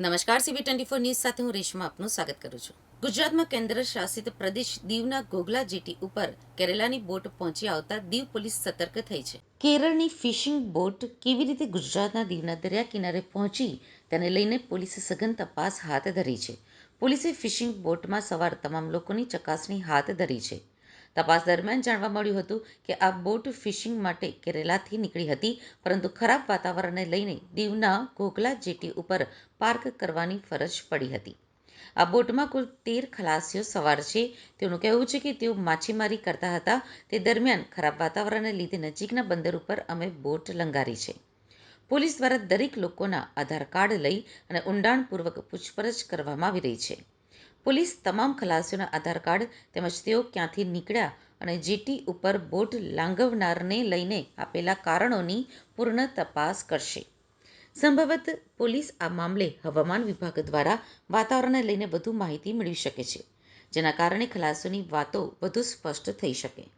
નમસ્કાર CB twenty four news સાથે હું રેશમા આપનું સ્વાગત કરું છું. ગુજરાતમાં કેન્દ્ર શાસિત પ્રદેશ દીવના ગોગલા જેટી ઉપર કેરેલાની બોટ પહોંચી આવતા દીવ પોલીસ સતર્ક થઈ છે. કેરળની ફિશિંગ બોટ કેવી રીતે ગુજરાતના દીવના દરિયા કિનારે પહોંચી, તેને લઈને પોલીસે સઘન તપાસ હાથ ધરી છે. પોલીસે ફિશિંગ બોટમાં સવાર તમામ લોકોની ચકાસણી હાથ ધરી છે. તપાસ દરમિયાન જાણવા મળ્યું હતું કે આ બોટ ફિશિંગ માટે કેરેલાથી નીકળી હતી, પરંતુ ખરાબ વાતાવરણને લઈને દીવના ઘોઘલા જેટી ઉપર પાર્ક કરવાની ફરજ પડી હતી. આ બોટમાં કુલ તેર ખલાસીઓ સવાર છે. તેઓનું કહેવું છે કે તેઓ માછીમારી કરતા હતા. તે દરમિયાન ખરાબ વાતાવરણને લીધે નજીકના બંદર ઉપર અમે બોટ લંગારી છે. પોલીસ દ્વારા દરેક લોકોના આધાર કાર્ડ લઈ અને ઊંડાણપૂર્વક પૂછપરછ કરવામાં આવી રહી છે. પોલીસ તમામ ખલાસીઓના આધાર કાર્ડ તેમજ તેઓ ક્યાંથી નીકળ્યા અને જેટી ઉપર બોટ લાંઘવનારને લઈને આપેલા કારણોની પૂર્ણ તપાસ કરશે. સંભવત પોલીસ આ મામલે હવામાન વિભાગ દ્વારા વાતાવરણને લઈને વધુ માહિતી મેળવી શકે છે, જેના કારણે ખલાસીઓની વાતો વધુ સ્પષ્ટ થઈ શકે.